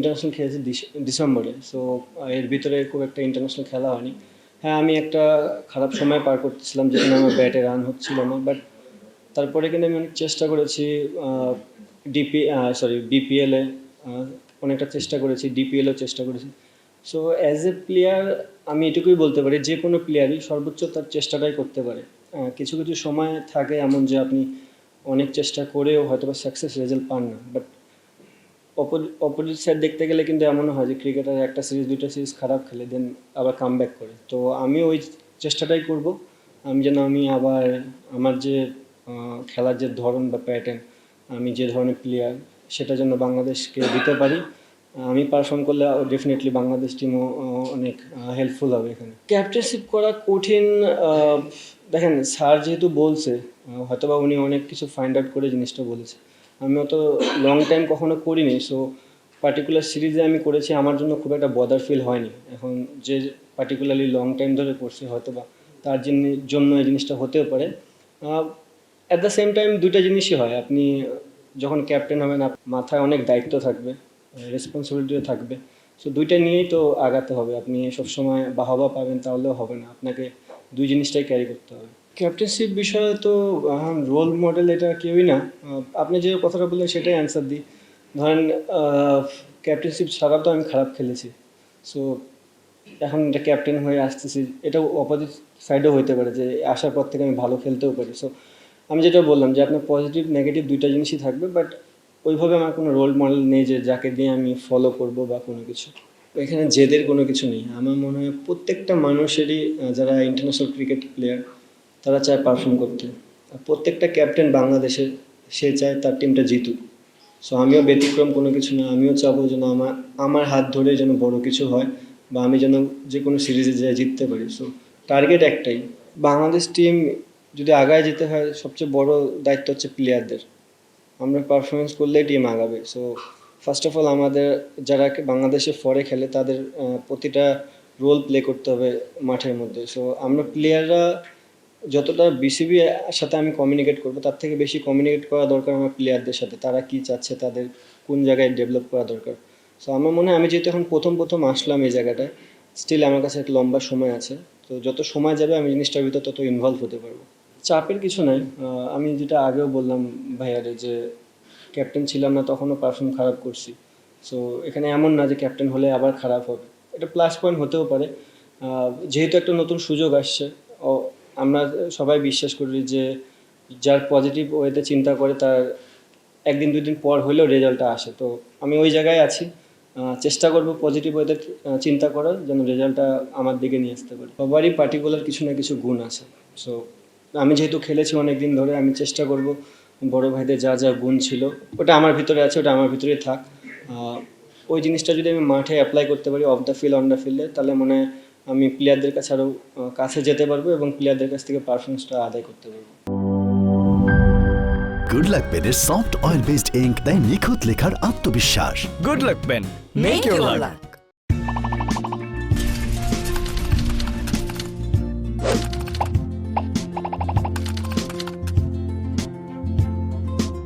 International খেলেছি dish- ডিসেম্বরে so এর ভিতরে খুব একটা ইন্টারন্যাশনাল খেলা হয়নি। হ্যাঁ আমি একটা খারাপ সময় পার করতেছিলাম, যেখানে আমার ব্যাটে রান হচ্ছিল না বাট তারপরে কিন্তু আমি অনেক চেষ্টা করেছি ডিপি সরি বিপিএলে অনেকটা চেষ্টা করেছি ডিপিএলও চেষ্টা করেছি। সো অ্যাজ এ প্লেয়ার আমি এটুকুই বলতে পারি, যে কোনো প্লেয়ারই সর্বোচ্চ তার চেষ্টাটাই করতে পারে। কিছু কিছু সময় থাকে এমন যে আপনি অনেক চেষ্টা করেও হয়তো বা সাকসেস রেজাল্ট পান না বাট অপোজিট সাইড দেখতে গেলে কিন্তু এমনও হয় যে ক্রিকেটার একটা সিরিজ দুটো সিরিজ খারাপ খেলে দেন আবার কাম ব্যাক করে। তো আমি ওই চেষ্টাটাই করব। আমি যেন আমি আবার আমার যে খেলার যে ধরন বা প্যাটার্ন আমি যে ধরনের প্লেয়ার সেটা যেন বাংলাদেশকে দিতে পারি। আমি পারফর্ম করলে ডেফিনেটলি বাংলাদেশ টিমও অনেক হেল্পফুল হবে এখানে। ক্যাপ্টেনশিপ করা কঠিন দেখেন স্যার যেহেতু বলছে হয়তোবা উনি অনেক কিছু ফাইন্ড আউট করে জিনিসটা বলেছে। আমি অত লং টাইম কখনো করিনি সো পার্টিকুলার সিরিজে আমি করেছি, আমার জন্য খুব একটা বদার ফিল হয়নি। এখন যে পার্টিকুলারলি লং টাইম ধরে করছে হয়তো বা তার জিনি- জন্য এই জিনিসটা হতেও পারে। অ্যাট দ্য সেম টাইম দুইটা জিনিসই হয়। আপনি যখন ক্যাপ্টেন হবেন মাথায় অনেক দায়িত্ব থাকবে রেসপন্সিবিলিটিও থাকবে। সো দুইটা নিয়েই তো আগাতে হবে। আপনি সবসময় বাহবা পাবেন, তাহলেও হবে না। আপনাকে দুই জিনিসটাই ক্যারি করতে হবে। ক্যাপ্টেনশিপ বিষয়ে তো রোল মডেল এটা কেউই না। আপনি যে কথাটা বললেন সেটাই অ্যান্সার দিই। ধরেন ক্যাপ্টেনশিপ ছাড়া তো আমি খারাপ খেলেছি। সো এখন এটা ক্যাপ্টেন হয়ে আসতেছি এটা অপোজিট সাইডেও হতে পারে যে আসার পর থেকে আমি ভালো খেলতেও পারি। সো আমি যেটা বললাম যে আপনার পজিটিভ নেগেটিভ দুইটা জিনিসই থাকবে বাট ওইভাবে আমার কোনো রোল মডেল নেই যে যাকে দিয়ে আমি ফলো করব বা কোনো কিছু। এখানে জেদের কোনো কিছু নেই। আমার মনে হয় প্রত্যেকটা মানুষেরই যারা ইন্টারন্যাশনাল ক্রিকেট প্লেয়ার তারা চায় পারফর্ম করতে। প্রত্যেকটা ক্যাপ্টেন বাংলাদেশের, সে চায় তার টিমটা জিতুক। সো আমিও ব্যতিক্রম কোনো কিছু না, আমিও চাবো যেন আমার আমার হাত ধরে যেন বড় কিছু হয় বা আমি যেন যে কোনো সিরিজে যাই জিততে পারি। সো টার্গেট একটাই। বাংলাদেশ টিম যদি আগায় যেতে হয়, সবচেয়ে বড় দায়িত্ব হচ্ছে প্লেয়ারদের আমরা পারফরমেন্স করলেই টিম আগাবে। সো ফার্স্ট অফ অল আমাদের যারা বাংলাদেশে ফরে খেলে, তাদের প্রতিটা রোল প্লে করতে হবে মাঠের মধ্যে। সো আমরা প্লেয়াররা যতটা বিসিবি সাথে আমি কমিউনিকেট করব, তার থেকে বেশি কমিউনিকেট করা দরকার আমার প্লেয়ারদের সাথে। তারা কি চাচ্ছে, তাদের কোন জায়গায় ডেভেলপ করা দরকার। সো আমার মনে হয় আমি যেহেতু এখন প্রথম প্রথম আসলাম এই জায়গাটায় স্টিল আমার কাছে একটা লম্বা সময় আছে। তো যত সময় যাবে আমি জিনিসটার ভিতর তত ইনভলভ হতে পারব। চাপের কিছু নাই। আমি যেটা আগেও বললাম ভাইয়ারে যে ক্যাপ্টেন ছিলাম না, তখনও পারফর্ম খারাপ করছি। সো এখানে এমন না যে ক্যাপ্টেন হলে আবার খারাপ হবে। এটা প্লাস পয়েন্ট হতেও পারে। যেহেতু একটা নতুন সুযোগ আসছে আমরা সবাই বিশ্বাস করি যে যার পজিটিভ ওয়েতে চিন্তা করে, তার একদিন দুই দিন পর হলেও রেজাল্টটা আসে। তো আমি ওই জায়গায় আছি। চেষ্টা করব পজিটিভ ওয়েতে চিন্তা করার, যেন রেজাল্টটা আমার দিকে নিয়ে আসতে পারি। সবারই পার্টিকুলার কিছু না কিছু গুণ আছে। সো আমি যেহেতু খেলেছি অনেক দিন ধরে, আমি চেষ্টা করব বড় ভাইদের যা যা গুণ ছিল, ওটা আমার ভিতরে আছে, ওটা আমার ভিতরে থাক। ওই জিনিসটা যদি আমি মাঠে অ্যাপ্লাই করতে পারি off the field on the ফিল্ডে তাহলে মনে হয় আমি প্লেয়ারদের কাছে আরও কাছে যেতে পারব এবং প্লেয়ারদের কাছ থেকে পারফরমেন্সটা আদায় করতে পারব। গুড লাক পেনের সফট অয়েল বেসড ইঙ্ক তাই নিখুঁত লেখার আত্মবিশ্বাস। Good luck pen Make, your luck.